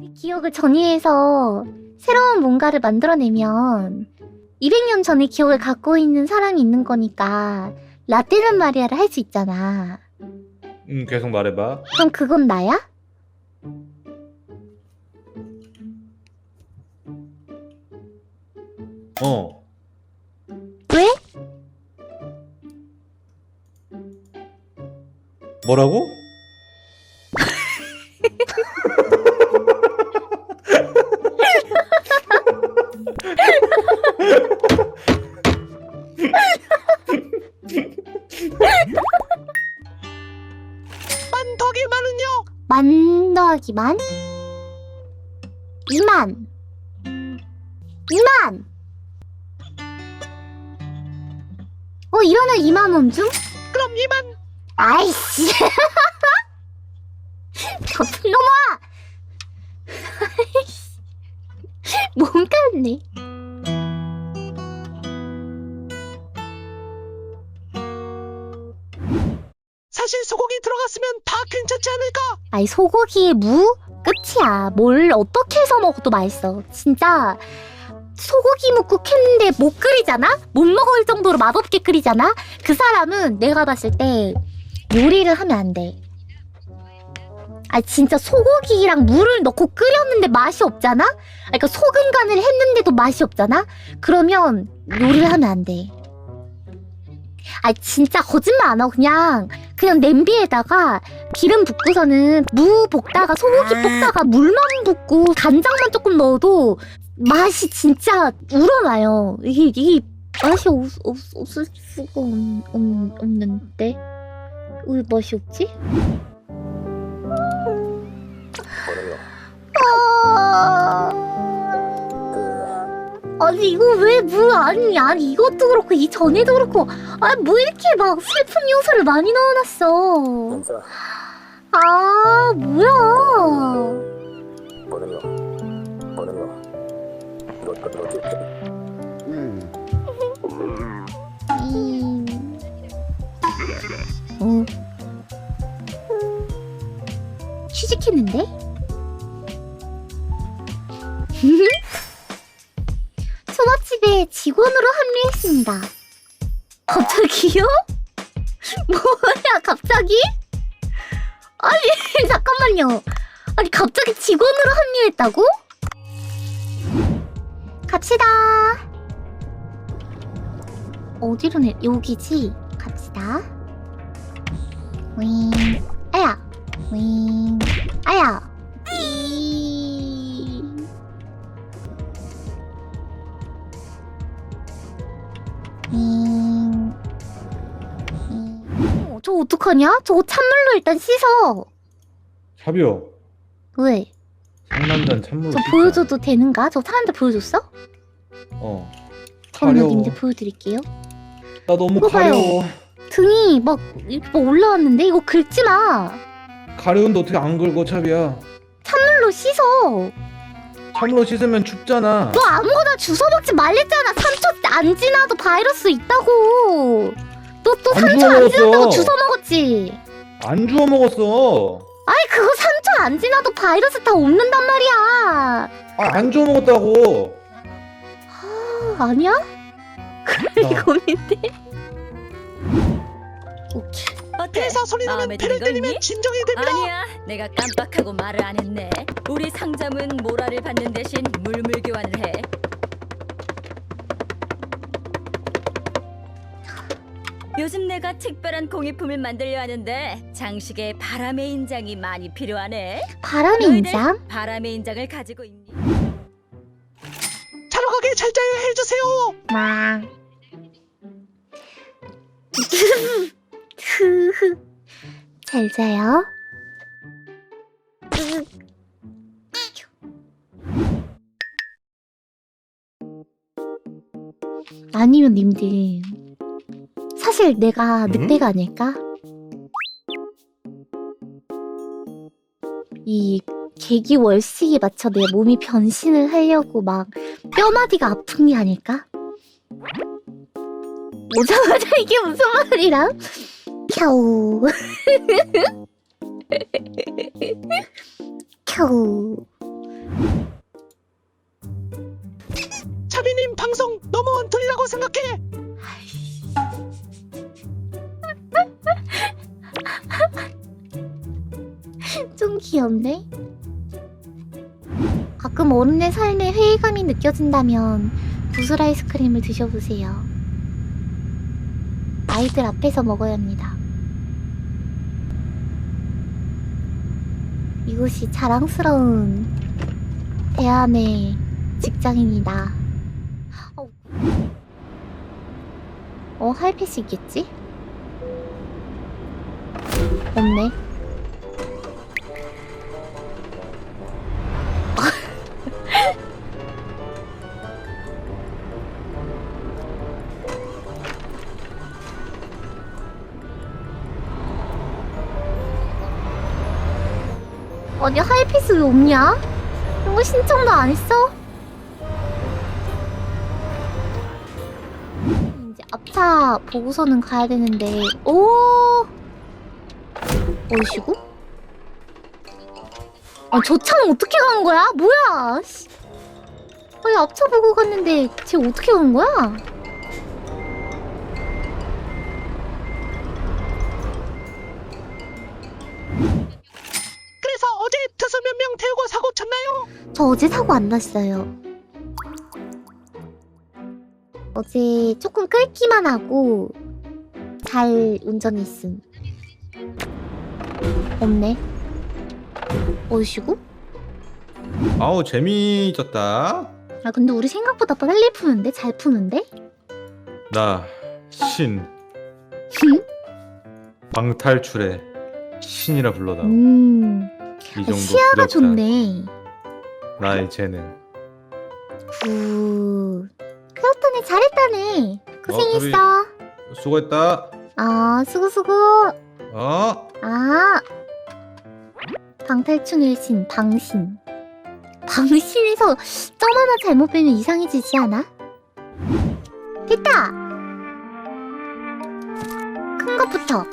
내 기억을 정의해서 새로운 뭔가를 만들어내면 200년 전의 기억을 갖고 있는 사람이 있는 거니까 라떼는 마리아를 할 수 있잖아. 음 계속 말해봐. 그럼 그건 나야? 어. 왜? 뭐라고? 하기 만? 2만. 2만! 어, 이러면 2만 원 중? 그럼 2만 아이씨. 같은 놈아! 뭔가 했네. 소고기 들어갔으면 다 괜찮지 않을까? 아니, 소고기에 무? 끝이야. 뭘 어떻게 해서 먹어도 맛있어. 진짜. 소고기 묵국 했는데 못 끓이잖아? 못 먹을 정도로 맛없게 끓이잖아? 그 사람은 내가 봤을 때 요리를 하면 안 돼. 아 진짜 소고기랑 물을 넣고 끓였는데 맛이 없잖아? 그러니까 소금 간을 했는데도 맛이 없잖아? 그러면 요리를 하면 안 돼. 아 진짜 거짓말 안 하고 그냥 그냥 냄비에다가 기름 붓고서는 무 볶다가 소고기 볶다가 물만 붓고 간장만 조금 넣어도 맛이 진짜 우러나요. 이게 이게 맛이 없, 없, 없을 수가 없, 없, 없는데 왜 맛이 없지? 아... 아니 이거 왜무 아니 아니 이것도 그렇고 이 전에도 그렇고 아니 뭐 이렇게 막 슬픈 요소를 많이 넣어놨어 아 뭐야 음. 어. 취직했는데? 초밥집에 직원으로 합류했습니다. 갑자기요? 뭐야, 갑자기? 아니, 잠깐만요. 아니, 갑자기 직원으로 합류했다고? 갑시다. 어디로 내, 여기지? 갑시다. 윙, 아야, 윙, 아야. 윙. 윙. 어, 저 어떡하냐? 저거 찬물로 일단 씻어. 샤비오. 왜? 상남자는 찬물로. 저 씻자. 보여줘도 되는가? 저 사람들 보여줬어? 어. 저는 가려워. 님들 보여드릴게요. 나 너무 이거 봐요. 가려워. 등이 막 이렇게 막 올라왔는데 이거 긁지 마. 가려운데 어떻게 안 긁어 차비야? 찬물로 씻어. 찬물로 씻으면 춥잖아. 너 아무거나 주워 먹지 말랬잖아. 3초 안 지나도 바이러스 있다고. 너 또 안 3초 주워 안 지났다고 먹었어. 주워 먹었지. 안 주워 먹었어. 아니 그거 3초 안 지나도 바이러스 다 옮는단 말이야. 아, 안 주워 먹었다고. 아, 아니야? 나 고민돼. 오케이. 어때? 회사 소리 나면 마음에 배를 때리면? 진정이 됩니다. 아니야, 내가 깜빡하고 말을 안 했네. 우리 상점은 모라를 받는 대신 물물 교환을 해. 요즘 내가 특별한 공예품을 만들려 하는데 장식에 바람의 인장이 많이 필요하네. 바람의 너희들 인장? 바람의 인장을 가지고 있니? 자러 가게 잘 자요 해주세요. 망. 흐흐. 잘 자요. 아니면 님들 사실 내가 음? 늑대가 아닐까? 이 계기 월식에 맞춰 내 몸이 변신을 하려고 막 뼈마디가 아픈 게 아닐까? 오자마자 이게 무슨 말이라? 겨우. 켜우. 차비님 방송 너무 원툴이라고 생각해. 좀 귀엽네. 가끔 어른의 삶에 회의감이 느껴진다면 구슬 아이스크림을 드셔보세요. 아이들 앞에서 먹어야 합니다. 이곳이 자랑스러운 대안의 직장인이다. 어, 어 할패스 있겠지? 없네. 아니 하이피스 왜 없냐? 이거 신청도 안 했어? 이제 앞차 보고서는 가야 되는데 오 어디시고? 아 저 차는 어떻게 간 거야? 뭐야? 씨. 아니 앞차 보고 갔는데 쟤 어떻게 간 거야? 저 어제 사고 안 났어요. 어제 조금 끌기만 하고 잘 운전했음. 없네. 어디시고? 아우 재미졌다. 아 근데 우리 생각보다 빨리 푸는데 잘 푸는데? 나 신. 흠? 방탈출의 신이라 불러다. 음. 이 아, 정도 시야가 부럽다. 좋네. 나의 재능. 굿. 그렇다네 잘했다네. 고생했어. 수고했다. 아 수고 수고. 어? 아 방탈춘의 신 방신 방신에서 점 하나 잘못 빼면 이상해지지 않아? 됐다 큰 것부터